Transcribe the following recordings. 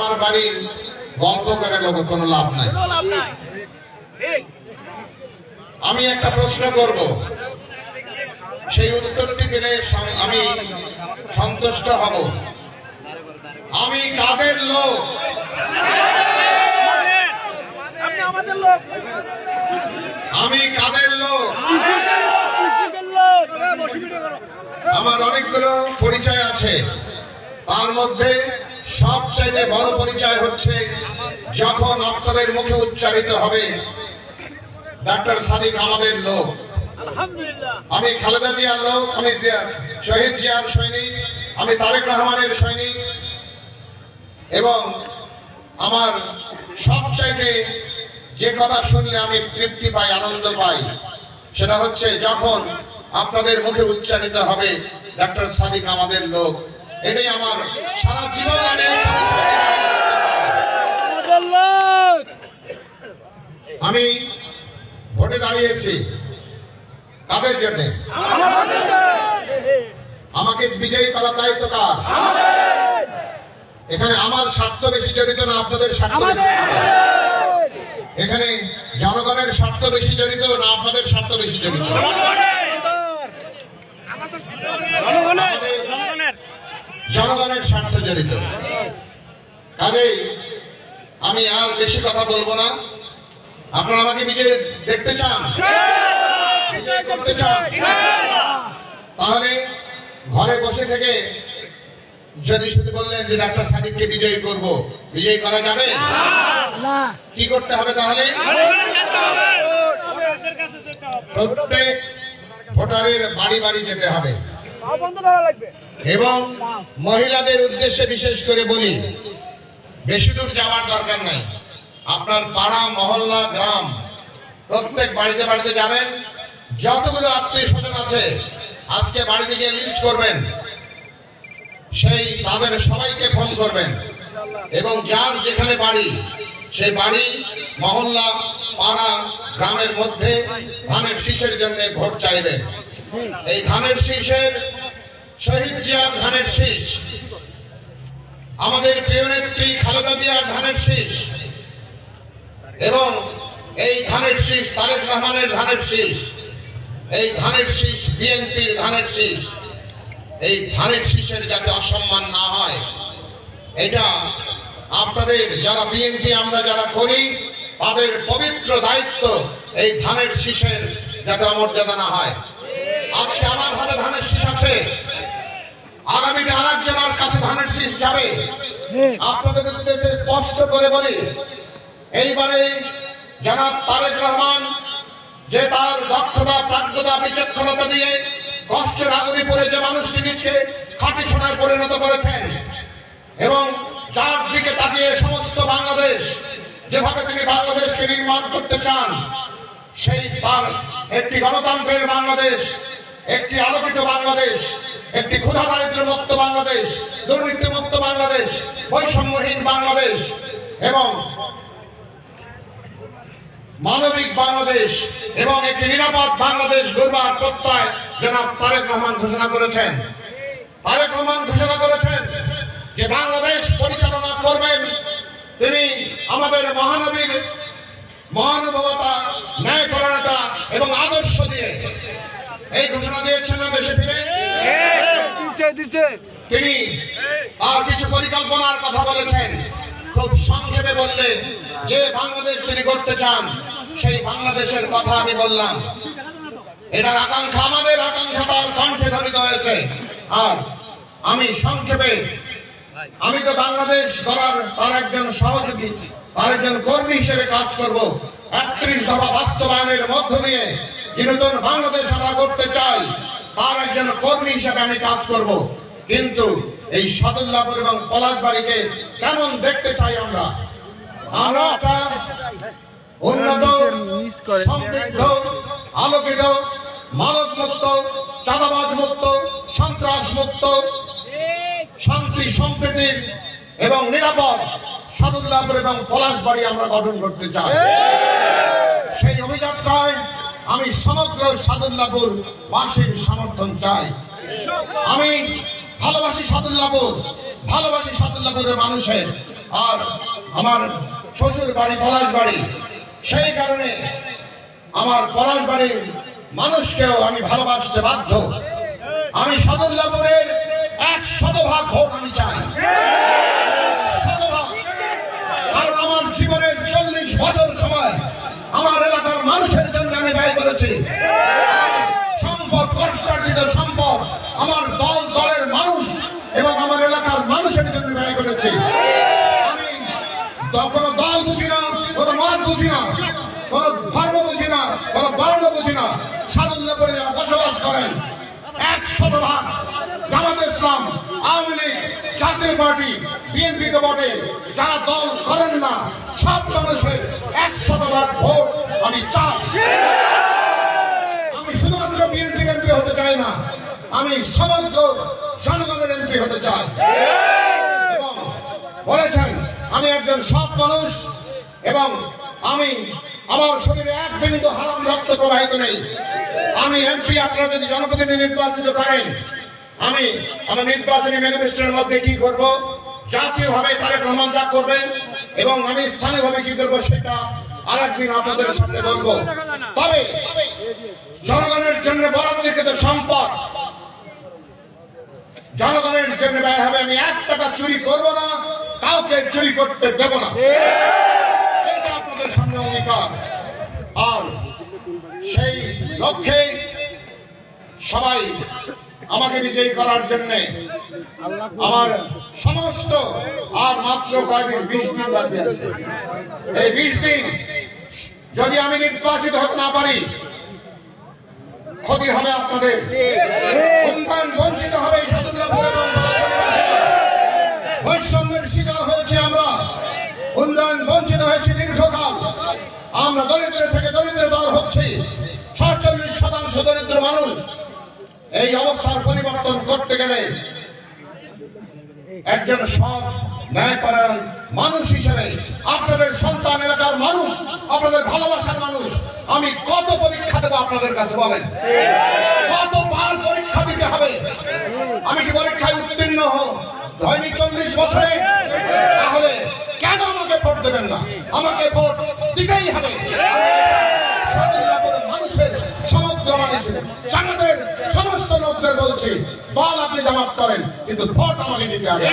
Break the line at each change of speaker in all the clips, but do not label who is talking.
আমার বাড়ির গল্প করে লোক- কোনো লাভ নাই। আমি একটা প্রশ্ন করব। সেই উত্তরটি পেলে আমি সন্তুষ্ট হব। আমি কাদের লোক? আমি কাদের লোক। আমার অনেকগুলো পরিচয় আছে। তার মধ্যে সবচাইতে বড় পরিচয় হচ্ছে যখন আপনাদের মুখে উচ্চারিত হবে ডাক্তার সাদিক আমাদের লোক। আমি খালেদা জিয়ার লোক আমি শহীদ জিয়ার সৈনিক আমি তারেক রহমানের সৈনিক। এবং আমার সবচাইতে যে কথা শুনলে আমি তৃপ্তি পাই আনন্দ পাই সেটা হচ্ছে যখন আপনাদের মুখে উচ্চারিত হবে ডাক্তার সাদিক আমাদের লোক। এটাই আমার সারা জীবন আমি এই পরিচয় নিয়ে
আমাদের লোক
আমি ভোটে দাঁড়িয়েছি। তাদের জন্যে? আমাকে বিজয়ী করার দায়িত্ব কার? এখানে আমার স্বার্থ বেশি জড়িত না আপনাদের স্বার্থ বেশি? এখানে জনগণের স্বার্থ বেশি জড়িত না আপনাদের স্বার্থ বেশি জড়িত? জনগণের স্বার্থ জড়িত। কাজেই আমি আর বেশি কথা বলব না। আপনারা আমাকে বিজয় দেখতে চান? বিজয় করতে চান? তাহলে ঘরে বসে থেকে যদি শুধু বললেন যে ডাক্তার সাদিককে বিজয়ী করব। বিজয়ী করা যাবে? কি করতে হবে তাহলে? প্রত্যেক ভোটারের বাড়ি বাড়ি যেতে হবে। এবং মহিলাদের উদ্দেশ্যে বিশেষ করে বলি বেশি দূর যাওয়ার দরকার নাই। আপনার পাড়া, মহল্লা, গ্রাম, প্রত্যেক বাড়িতে বাড়িতে যাবেন। যতগুলো আত্মীয় স্বজন আছে, আজকে বাড়িতে গিয়ে লিস্ট করবেন। সেই তাদের সবাইকে ফোন করবেন। এবং যার যেখানে বাড়ি, সেই বাড়ি, মহল্লা, পাড়া, গ্রামের মধ্যে ধানের শীষের জন্য ভোট চাইবেন। এই ধানের শীষের শহীদ জিয়ার ধানের শীষ, আমাদের প্রিয় নেত্রী খালেদা জিয়ার ধানের শীষ এবং এই ধানের শীষ তারেক রহমানের ধানের শীষ এই ধানের শীষ বিএনপির ধানের শীষ এই ধানের শীষের যাতে অসম্মান না হয় এটা আপনাদের যারা বিএনপি আমরা যারা করি তাদের পবিত্র দায়িত্ব এই ধানের শীষের যাতে অমর্যাদা না হয়। আজকে আমার হাতে ধানের শীষ আছে। আগামীতে আর একজনের কাছে ধানের শীষ যাবে। আপনাদের উদ্দেশ্যে স্পষ্ট করে বলি এইবারে জনাব তারেক রহমান যে তার দক্ষতা প্রাজ্ঞতা বিচক্ষণতা দিয়ে কষ্টের আগুনি পড়ে যে মানুষটি খাঁটি সোনায় পরিণত করেছেন এবং যার দিকে তাকিয়ে সমস্ত বাংলাদেশ যেভাবে তিনি বাংলাদেশকে নির্মাণ করতে চান, সেই তার একটি গণতন্ত্রের বাংলাদেশ, একটি আলোকিত বাংলাদেশ, একটি ক্ষুধা দারিদ্র মুক্ত বাংলাদেশ, দুর্নীতি মুক্ত বাংলাদেশ, বৈষম্যহীন বাংলাদেশ এবং মানবিক বাংলাদেশ এবং একটি নিরাপদ বাংলাদেশ গড়বার প্রত্যয় জনাব তারেক রহমান ঘোষণা করেছেন। তারেক রহমান ঘোষণা করেছেন যে বাংলাদেশ পরিচালনা করবেন তিনি আমাদের মহানবীর মহানুভবতা ন্যায়পরায়ণতা এবং আদর্শ দিয়ে। এই ঘোষণা দিয়েছেন না দেশে ফিরে? তিনি আর কিছু পরিকল্পনার কথা বলেছেন। খুব সংক্ষেপে বললেন যে বাংলাদেশ তিনি করতে চান। সেই বাংলাদেশের কথা আমি বললাম। এটার আকাঙ্ক্ষা আমাদের আকাঙ্ক্ষা তার কণ্ঠে ধ্বনিত হয়েছে। আর আমি সংক্ষেপে, আমি তো বাংলাদেশ গড়ার তার একজন সহযোগী, তার একজন কর্মী হিসেবে কাজ করব। একত্রিশ দফা বাস্তবায়নের মধ্য দিয়ে যে নতুন বাংলাদেশ আমরা করতে চাই, তার একজন কর্মী হিসেবে আমি কাজ করব। কিন্তু এই সাদুল্লাপুর এবং পলাশবাড়িকে কেমন দেখতে চাই আমরা? আমরা উন্নত সমৃদ্ধ আলোকিত মানব মুক্ত চাঁদাবাজ মুক্ত সন্ত্রাস মুক্ত শান্তি সম্প্রীতির এবং নিরাপদ সাদুল্লাপুর এবং পলাশবাড়ি আমরা গঠন করতে চাই। সেই অভিযাত্রায় আমি সমগ্র সাদুল্লাপুর বাসীর সমর্থন চাই। আমি ভালোবাসি সাদুল্লাপুর ভালোবাসি সাদুল্লাপুরের মানুষের। আর আমার শ্বশুর বাড়ি পলাশ বাড়ি সেই কারণে আমার পলাশ বাড়ির মানুষকেও আমি ভালোবাসতে বাধ্য। আমি সদুল্লাপুরের এক শতভাগ ভোট আমি চাই। কারণ আমার জীবনের চল্লিশ বছর সময় আমার এলাকার মানুষের জন্য আমি ব্যয় করেছি। সম্পদ কষ্টার্জিত সম্পদ জাতীয় পার্টি, বিএনপি তো বটে, যারা দল করেন না, সব মানুষের এক শতভাগ ভোট আমি চাই। আমি শুধুমাত্র বিএনপির এমপি হতে চাই না, আমি সমগ্র জনগণের এমপি হতে চাই। বলেছেন, আমি একজন সৎ মানুষ এবং আমি আমার শরীরে এক বিন্দু হারাম রক্ত প্রবাহিত নেই। আমি এমপি, আপনারা যদি জনপ্রতিনিধি নির্বাচিত করেন আমি আমার নির্বাচনী ম্যানিফেস্টোর মধ্যে কি করব? জাতীয়ভাবে তারেক রহমান যা করবেন এবং আমি স্থানীয়ভাবে কি করব সেটা আরেকদিন আপনাদের সামনে বলব। তবে জনগণের জন্য বরাদ্দকৃত সম্পদ জনগণের জন্য ব্যয় হবে। আমি এক টাকা চুরি করব না, কাউকে চুরি করতে দেব না। আপনাদের সামনে অঙ্গীকার। আর সেই লক্ষ্যে সবাই আমাকে বিজয়ী করার জন্য আমার সমস্ত আর মাত্র কয়েকদিন বিশ দিন বাকি আছে। এই বিশ দিন যদি আমি নির্বাচিত হতে না পারি, ক্ষতি হবে আপনাদের। উন্নয়ন বঞ্চিত হবে এই এবং বৈষম্যের শিকার হয়েছে আমরা। উন্নয়ন বঞ্চিত হয়েছে দীর্ঘকাল। আমরা দরিদ্র থেকে দরিদ্র দল হচ্ছি। সাতচল্লিশ শতাংশ দরিদ্র মানুষ এই অবস্থার পরিবর্তন করতে গেলে একজন সৎ ন্যায়পরায়ণ মানুষ হিসেবে আপনাদের সন্তান এলাকার মানুষ, আপনাদের ভালোবাসার মানুষ, আমি কত পরীক্ষা দেবো আপনাদের কাছে বলেন? কত কতবার পরীক্ষা দিতে হবে? আমি কি পরীক্ষায় উত্তীর্ণ হয়নি চল্লিশ বছরে? তাহলে কেন আমাকে ভোট দেবেন না? আমাকে ভোট দিতেই হবে। জামাতের সমস্ত লোকদের বলছি দল আপনি জামাত করেন কিন্তু ভোট আমাকে দিতে হবে।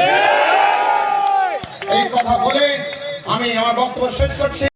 এই কথা বলে আমি আমার বক্তব্য শেষ করছি।